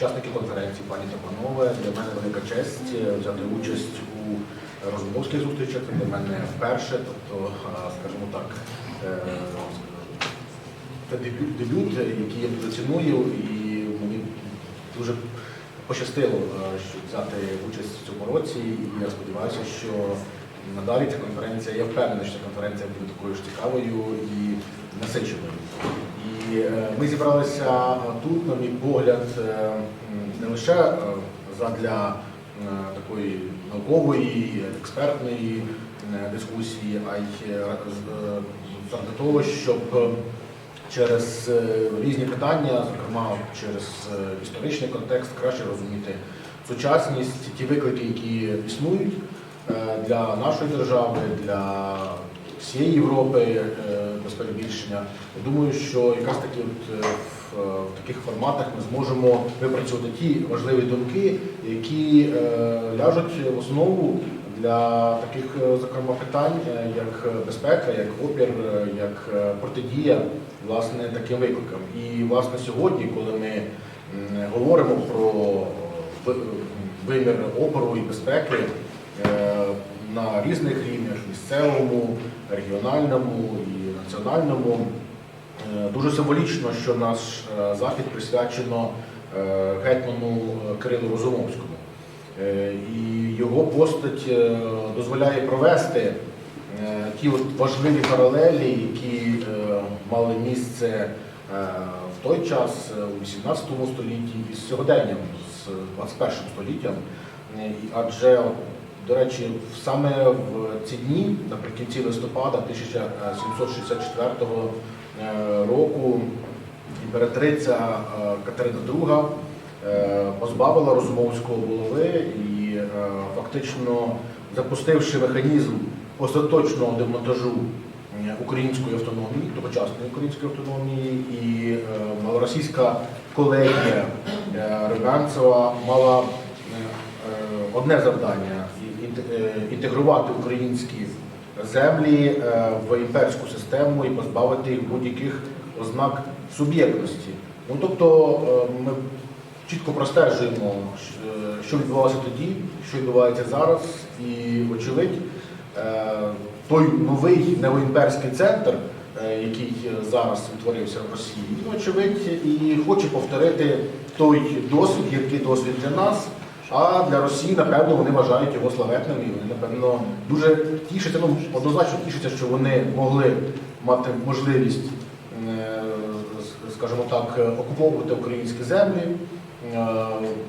учасники конференції, пані та панове. Для мене велика честь е, взяти участь у розумовських зустрічах. Це для мене вперше, тобто, е, скажімо так, е, це дебют, дебют, який я дуже ціную, і мені дуже пощастило взяти участь в цьому році. І я сподіваюся, що надалі ця конференція, я впевнений, що ця конференція буде такою ж цікавою і насиченою. Е, ми зібралися тут, на мій погляд, е, не лише е, задля такої наукової, експертної дискусії, а й задля того, щоб через різні питання, зокрема через історичний контекст, краще розуміти сучасність, ті виклики, які існують для нашої держави, для всієї Європи е, без перебільшення. Я думаю, що якраз таки от е, в, е, в таких форматах ми зможемо випрацювати ті важливі думки, які ляжуть в основу для таких, зокрема, питань, як безпека, як опір, як протидія власне таким викликам. І власне сьогодні, коли ми говоримо про ви- вимір опору і безпеки на різних рівнях місцевому, регіональному і національному. Е, Дуже символічно, що наш е, захід присвячено е, гетьману Кирилу Розумовському. І його постать дозволяє провести ті важливі паралелі, які мали місце в той час, у 18 столітті, із сьогоденням, з 21 століттям. Адже, до речі, саме в ці дні, наприкінці листопада 1764 е, року, імператриця е, Катерина II е, позбавила Розумовського голови і фактично запустивши механізм остаточного демонтажу української автономії, тогочасної української автономії, і малоросійська колегія Румянцева мала одне завдання інтегрувати українські землі е, в імперську систему і позбавити їх будь-яких ознак суб'єктності. Ну тобто е, ми чітко простежуємо, що відбувалося тоді, що відбувається зараз, і вочевидь, е, той новий неоімперський центр, е, який зараз утворився в Росії, він, вочевидь, і хоче повторити той досвід, гіркий досвід для нас. А для Росії, напевно, вони вважають його славетним і вони, напевно, дуже тішаться, ну, однозначно тішаться, що вони могли мати можливість, е, скажімо так, окуповувати українські землі, е,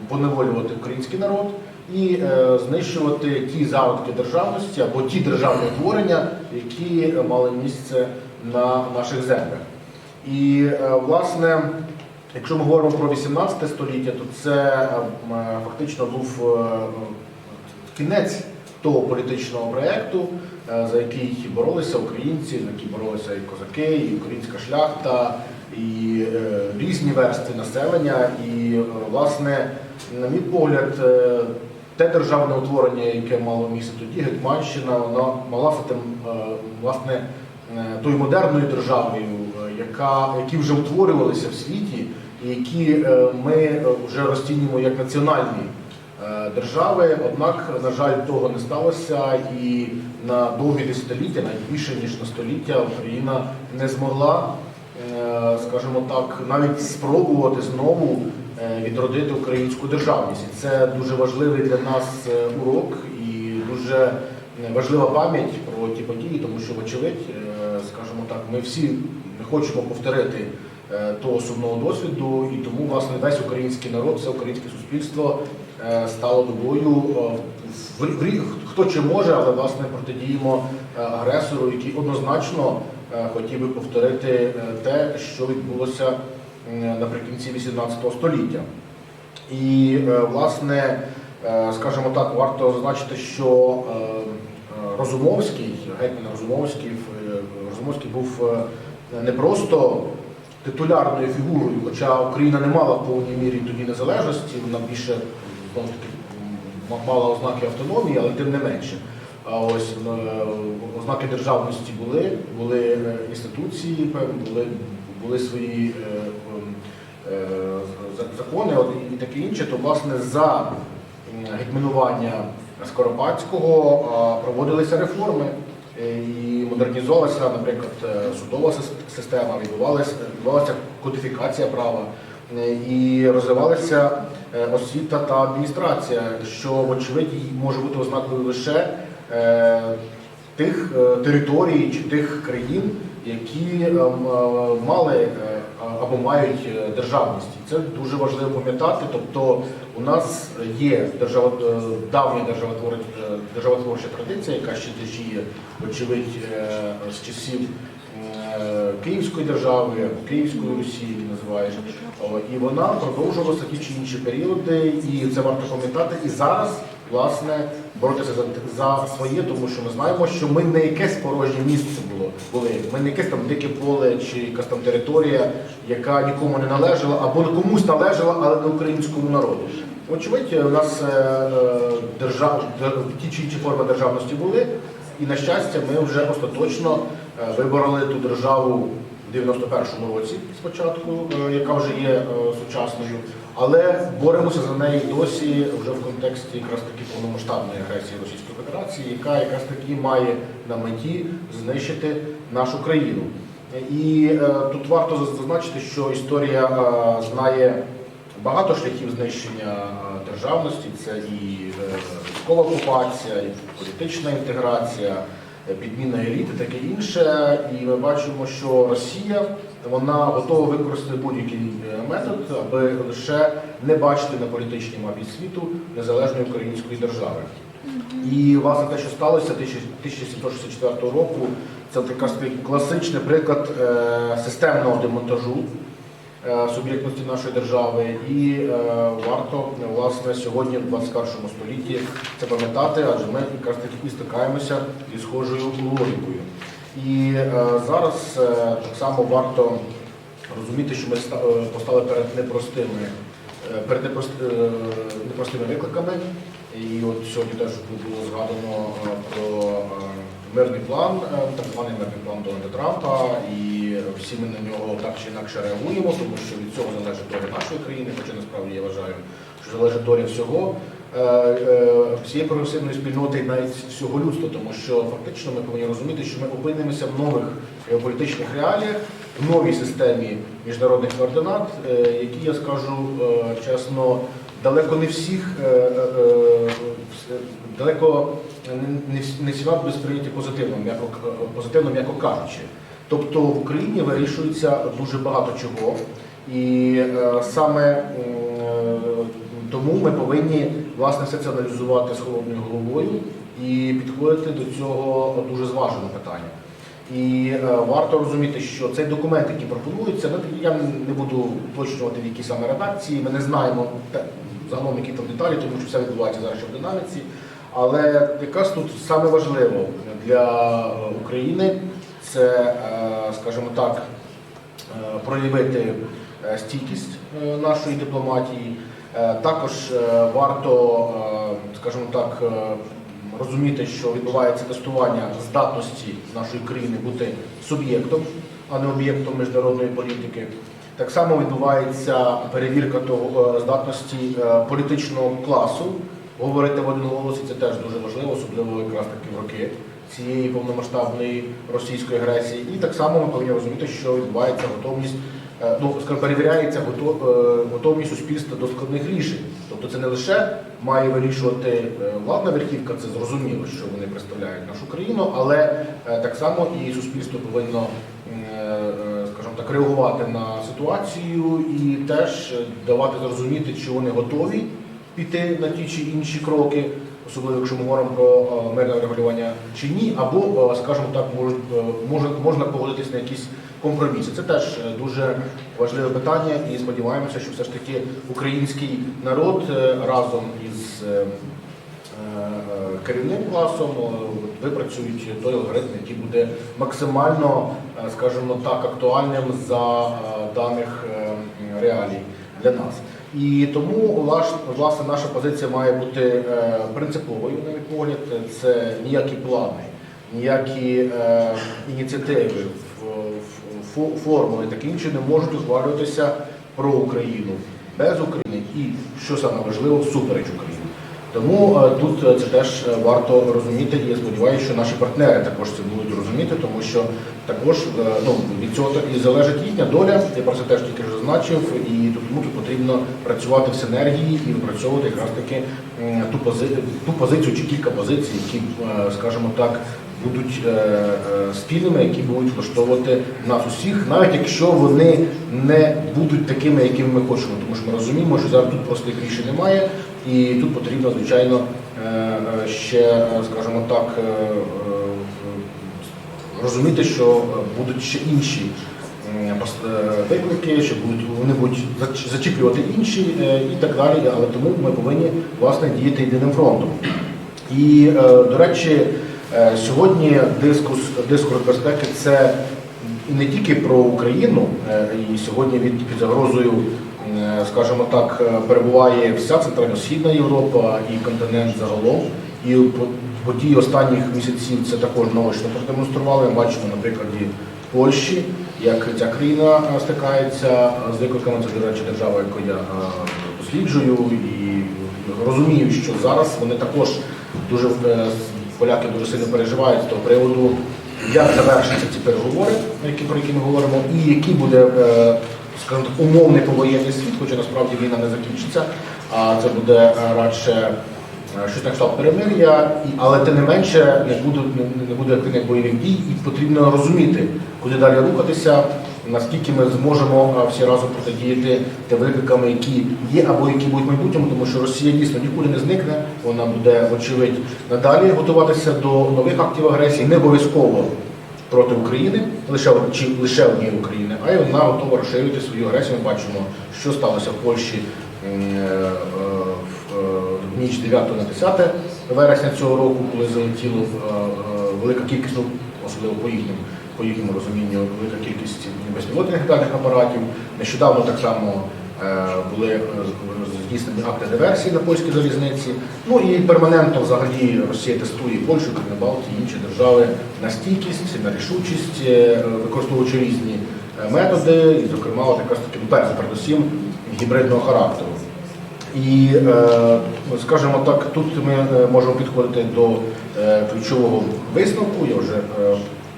поневолювати український народ і е, знищувати ті зародки державності або ті державні утворення, які мали місце на наших землях. І, власне, Якщо ми говоримо про 18 століття, то це е, фактично був е, кінець того політичного проєкту, е, за який боролися українці, за який боролися і козаки, і українська шляхта, і різні верстви населення. І, власне, на мій погляд, те державне утворення, яке мало місце тоді, Гетьманщина, вона мала власне тою модерною державою, яка, які вже утворювалися в світі, і які е, ми е, вже розцінюємо як національні е, держави. Однак, на жаль, того не сталося, і на довгі десятиліття, навіть більше ніж на століття, Україна не змогла, скажімо так, навіть спробувати знову відродити українську державність. І це дуже важливий для нас урок і дуже важлива пам'ять про ті події, тому що, вочевидь, е, скажімо так, ми всі не хочемо повторити е, того сумного досвіду, і тому власне весь український народ, все українське суспільство е, стало до бою в, в, хто чи може, але власне протидіємо агресору, який однозначно хотів би повторити те, що відбулося наприкінці 18 століття. І, власне, скажімо так, варто зазначити, що Розумовський, гетьман Розумовський, е, Розумовський був е, не просто титулярною фігурою, хоча Україна не мала в повній мірі тоді незалежності, вона більше таки мала ознаки автономії, але тим не менше. А ось е, ознаки державності були, були інституції, були, були свої закони і таке інше, то власне за гетьманування Скоропадського проводилися реформи е, і модернізувалася, наприклад, е, судова система, відбувалася, відбувалася кодифікація права е, і розвивалася е, освіта та адміністрація, що, вочевидь, може бути ознакою лише е, тих е, територій чи тих країн, які е, е, мали е, або мають е, державність. Це дуже важливо пам'ятати. Тобто у нас є держава, е, давня е, державотворча традиція, яка ще течіє, очевидь, е, з часів Київської держави Київської Русі, називаєш. І вона продовжувалася ті чи інші періоди, і це варто пам'ятати. І зараз, власне, боротися за, за своє, тому що ми знаємо, що ми не якесь порожнє місце було, були. Ми не якесь там дике поле чи якась там територія, яка нікому не належала, або комусь належала, але не українському народу. Очевидь, у нас е, е, держав, ті чи інші форми державності були, і на щастя, ми вже остаточно е, вибороли ту державу в 91-му році спочатку, яка вже є сучасною, але боремося за неї досі вже в контексті якраз таки повномасштабної агресії Російської Федерації, яка якраз таки має на меті знищити нашу країну. І е, тут варто зазначити, що історія е, знає багато шляхів знищення е, державності. Це і е, військова окупація, і політична інтеграція, е, підміна еліти, таке інше. І ми бачимо, що Росія вона готова використати будь-який е, метод, аби лише не бачити на політичній мапі світу незалежної української держави. І власне те, що сталося 1764 року, це такий класичний приклад е, системного демонтажу е, суб'єктності нашої держави. І варто власне сьогодні, в 21 столітті, це пам'ятати, адже ми якраз таки стикаємося із схожою логікою. І е, зараз е, так само варто розуміти, що ми е, постали перед непростими, перед непрост- непростими викликами. І от сьогодні теж було згадано про мирний план, так званий мирний план Дональда Трампа, і всі ми на нього так чи інакше реагуємо, тому що від цього залежить доля нашої країни, хоча насправді я вважаю, що залежить доля всього всієї прогресивної спільноти і навіть всього людства, тому що фактично ми повинні розуміти, що ми опинимося в нових геополітичних реаліях, в новій системі міжнародних координат, е, які я скажу е, чесно, далеко не всіх е, е, е, вс- далеко не- не всі- не всі будуть сприйняті позитивно, м'яко позитивно, м'яко кажучи. Тобто в Україні вирішується дуже багато чого, і е, саме е, тому ми повинні власне все це аналізувати з холодною головою і підходити до цього дуже зважено питання. І е, варто розуміти, що цей документ, який пропонується, ну, я не буду уточнювати в якій саме редакції, ми не знаємо загалом, які там деталі, тому що все відбувається зараз ще в динаміці. Але якраз тут саме важливо для України це, е, скажімо так, е, проявити стійкість нашої дипломатії. Е, Також е, варто, е, скажімо так, розуміти, що відбувається тестування здатності нашої країни бути суб'єктом, а не об'єктом міжнародної політики. Так само відбувається перевірка того здатності політичного класу говорити в один голос, і це теж дуже важливо, особливо якраз таки в роки цієї повномасштабної російської агресії. І так само ми повинні розуміти, що відбувається готовність, е, ну скажімо, перевіряється е, готовність суспільства до складних рішень. Тобто це не лише має вирішувати е, владна верхівка, це зрозуміло, що вони представляють нашу країну, але так само і суспільство повинно, скажімо так, реагувати на ситуацію і теж давати зрозуміти, чи вони готові піти на ті чи інші кроки, особливо якщо ми говоримо про е, мирне регулювання чи ні, або, е, скажімо так, мож- е, можна, погодитись на якісь компроміси. Це теж дуже важливе питання, і сподіваємося, що все ж таки український народ разом із керівним класом випрацюють той алгоритм, який буде максимально, скажімо так, актуальним за даних реалій для нас. І тому власне наша позиція має бути е, принциповою, на мій погляд. Це ніякі плани, ніякі е, ініціативи, формули таке інше не можуть ухвалюватися про Україну, без України і, що саме важливо, всупереч Україні. Тому е, тут це теж варто розуміти, я сподіваюся, що наші партнери також це будуть розуміти, тому що також е, ну, від цього і залежить їхня доля. Я про це теж тільки вже зазначив, і тому тут потрібно працювати в синергії і випрацьовувати якраз таки ту, пози... ту позицію чи кілька позицій, які, е, скажімо так, будуть е, е, спільними, які будуть влаштовувати нас усіх, навіть якщо вони не будуть такими, якими ми хочемо, тому що ми розуміємо, що зараз тут простих рішень немає, і тут потрібно, звичайно, е, е, ще, е, скажімо так, е, е, розуміти, що е, будуть ще інші е, виклики, що будуть вони будуть зач- зачіплювати інші е, і так далі. Але тому ми повинні власне діяти єдиним фронтом. І, до речі, сьогодні дискус, дискурс безпеки це не тільки про Україну, і сьогодні від під загрозою, скажімо так, перебуває вся Центрально-Східна Європа і континент загалом. І події останніх місяців це також наочно продемонстрували. Ми бачимо на прикладі Польщі, як ця країна е, стикається з викликами. Це, до речі, держава, яку я е, досліджую і розумію, що зараз вони також дуже е, поляки дуже сильно переживають з того приводу, як завершаться ці переговори, які про які ми говоримо, і який буде е, скажімо так, умовний повоєнний світ, хоча насправді війна не закінчиться, а це буде е, радше е, щось на кшталт перемир'я, але тим не менше не буде, не, буде активних бойових дій, і потрібно розуміти, куди далі рухатися, наскільки ми зможемо е, всі разом протидіяти тим викликами, які є або які будуть в майбутньому, тому що Росія дійсно нікуди не зникне, вона буде, вочевидь, надалі готуватися до нових актів агресії, не обов'язково проти України, лише чи лише однієї України, а й вона готова розширити свою агресію. Ми бачимо, що сталося в Польщі е, е, в е, ніч 9 на 10 вересня цього року, коли залетіло е, е, велика кількість, ну, особливо по їхньому, по їхньому розумінню, велика кількість безпілотних літальних апаратів. Нещодавно так само е, були е, здійснені акти диверсії на польській залізниці. Ну і перманентно взагалі Росія тестує Польщу, країни Балтії, інші держави на стійкість, на рішучість, е, використовуючи різні е, методи, і, зокрема, от якраз таки, ну, перше, передусім, гібридного характеру. І, е, скажімо так, тут ми е, можемо підходити до е, ключового висновку. Я вже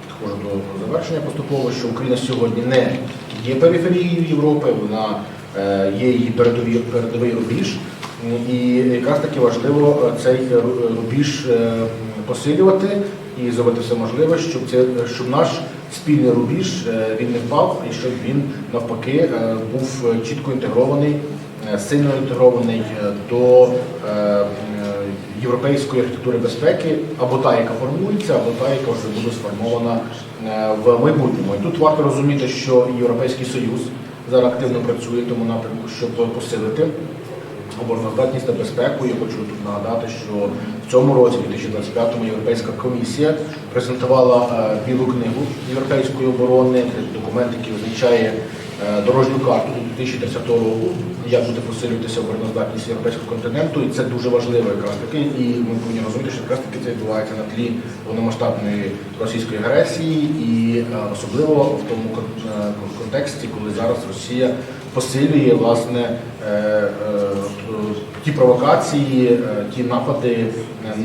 підходжу до завершення поступово, що Україна сьогодні не є периферією Європи, вона є її передові, передовий рубіж. І якраз таки важливо цей рубіж посилювати і зробити все можливе, щоб це щоб наш спільний рубіж е, він не впав і щоб він навпаки е, був чітко інтегрований, е, сильно інтегрований до європейської архітектури безпеки, або та, яка формується, або та, яка вже буде сформована в майбутньому. І тут варто розуміти, що Європейський Союз зараз активно працює в тому напрямку, щоб посилити обороноздатність та безпеку. Я хочу тут нагадати, що в цьому році, 2025-му, Європейська комісія презентувала е, білу книгу європейської оборони, документ, який визначає е, дорожню карту до 2030 року, як буде посилюватися обороноздатність європейського континенту, і це дуже важливо якраз таки. І ми повинні розуміти, що якраз таки це відбувається на тлі повномасштабної російської агресії, і е, особливо в тому кон- контексті, коли зараз Росія посилює власне е, е, ті провокації, е, ті напади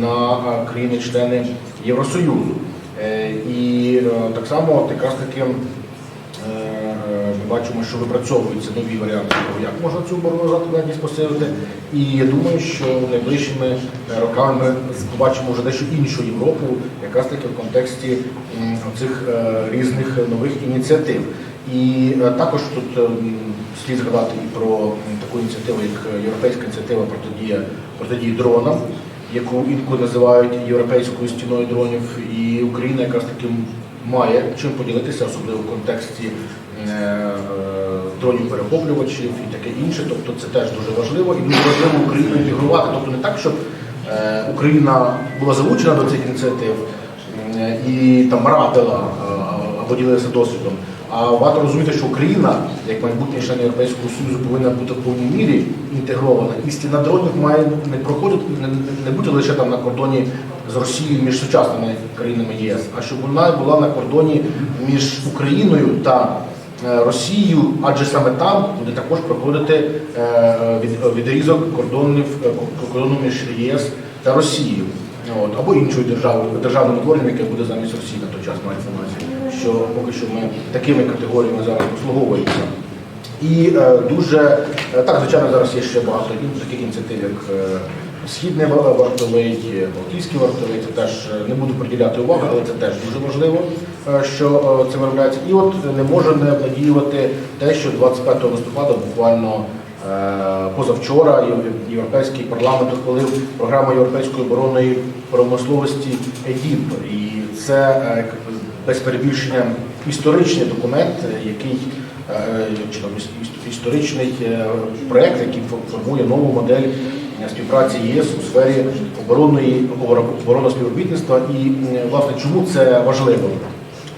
на країни-члени Євросоюзу. І так само якраз таки ми бачимо, що випрацьовуються нові варіанти того, як можна цю оборону здатність посилити. І я думаю, що найближчими роками ми побачимо вже дещо іншу Європу, якраз таки в контексті цих різних нових ініціатив. І е, також тут е, слід згадати і про таку ініціативу, як Європейська ініціатива протидія протидії дронам, яку інколи називають європейською стіною дронів. І Україна якраз таки має чим поділитися, особливо в контексті е, е, дронів перехоплювачів і таке інше. Тобто це теж дуже важливо і дуже важливо Україну інтегрувати. Тобто не так, щоб е, Україна була залучена до цих ініціатив е, і там радила е, або ділилася досвідом. А варто розуміти, що Україна, як майбутній член Європейського Союзу, повинна бути в повній мірі інтегрована. І стіна дронів має не проходити, не, бути лише там на кордоні з Росією між сучасними країнами ЄС, а щоб вона була на кордоні між Україною та е, Росією, адже саме там буде також проходити е, від- відрізок кордонів е, кордону між ЄС та Росією. От, або іншою державою, державним утворенням, яке буде замість Росії на той час мається увазі, що поки що ми такими категоріями зараз послуговуємося. І е, дуже е, так, звичайно, зараз є ще багато таких ініціатив, як е, Східний вартовий, Балтійський вартовий. Це теж не буду приділяти увагу, але це теж дуже важливо, що це виробляється. І от не можу не надіювати те, що 25 листопада буквально. Позавчора Європейський парламент ухвалив програму європейської оборонної промисловості ЕДІП. І це без перебільшення історичний документ, який е, чи там іс- іс- історичний е, проект, який формує нову модель співпраці ЄС у сфері оборонної оборонного співробітництва. І е, власне чому це важливо?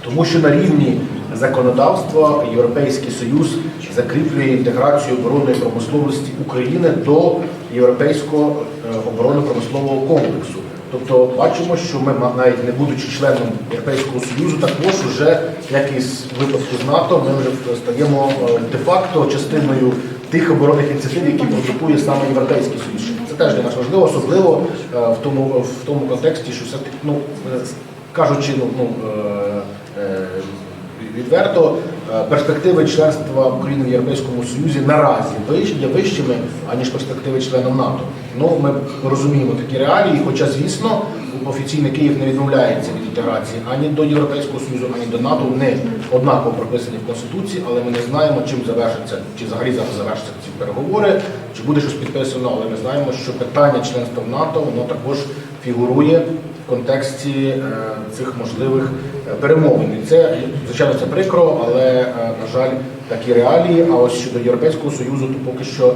Тому що на рівні законодавства Європейський Союз закріплює інтеграцію оборонної промисловості України до європейського оборонно-промислового комплексу. Тобто бачимо, що ми навіть не будучи членом Європейського Союзу, також вже як і з випадку з НАТО, ми вже стаємо е, де-факто частиною тих оборонних ініціатив, які продукує саме Європейський Союз. Це теж для нас важливо, особливо е, в тому в тому контексті, що все таки ну е, кажучи, ну, ну відверто, перспективи членства України в Європейському Союзі наразі є вищими, аніж перспективи членом НАТО. Ну, ми розуміємо такі реалії, хоча, звісно, офіційний Київ не відмовляється від інтеграції ані до Європейського Союзу, ані до НАТО. Вони однаково прописані в Конституції, але ми не знаємо, чим завершиться, чи взагалі зараз завершаться ці переговори, чи буде щось підписано, але ми знаємо, що питання членства в НАТО воно також фігурує в контексті е, цих можливих е, перемовин. І це, звичайно, це прикро, але, е, на жаль, такі реалії. А ось щодо Європейського Союзу, то поки що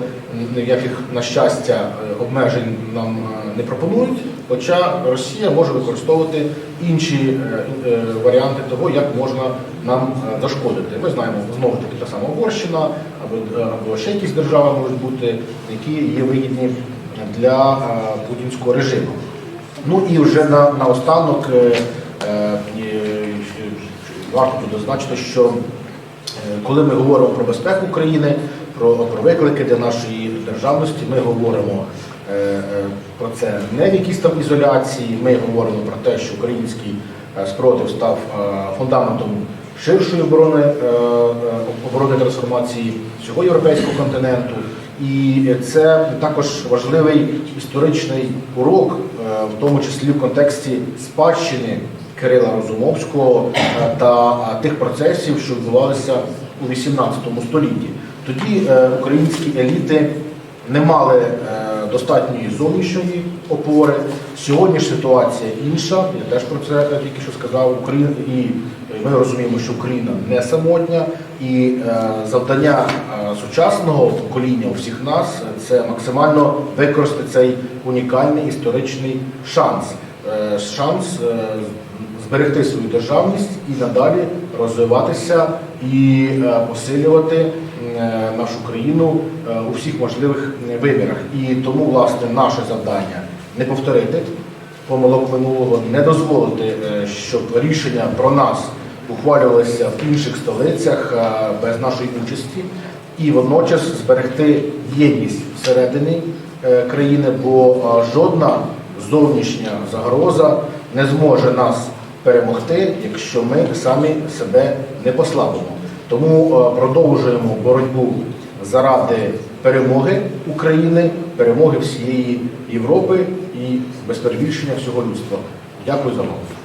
ніяких, на щастя, е, обмежень нам е, не пропонують. Хоча Росія може використовувати інші е, е, варіанти того, як можна нам е, зашкодити. Ми знаємо знову ж таки та сама Угорщина або, е, ще якісь держави можуть бути, які є вигідні для е, путінського режиму. Ну і вже на, наостанок е, е, е, варто тут зазначити, що е, коли ми говоримо про безпеку України, про, про виклики для нашої державності, ми говоримо е, е, про це не в якійсь там ізоляції, ми говоримо про те, що український е, спротив став е, фундаментом ширшої оборони, е, е, трансформації всього європейського континенту. І це також важливий історичний урок, е, в тому числі в контексті спадщини Кирила Розумовського е, та е, тих процесів, що відбувалися у 18 столітті. Тоді е, українські еліти не мали достатньої зовнішньої опори. Сьогодні ж ситуація інша. Я теж про це тільки що сказав. Україна і ми розуміємо, що Україна не самотня, і завдання сучасного покоління у всіх нас це максимально використати цей унікальний історичний шанс. Шанс зберегти свою державність і надалі розвиватися і е, посилювати е, нашу країну е, у всіх можливих вимірах. І тому, власне, наше завдання не повторити помилок минулого, не дозволити, щоб рішення про нас ухвалювалися в інших столицях без нашої участі, і водночас зберегти єдність всередині країни, бо жодна зовнішня загроза не зможе нас перемогти, якщо ми самі себе не послабимо. Тому е, продовжуємо боротьбу заради перемоги України, перемоги всієї Європи і без перебільшення всього людства. Дякую за увагу.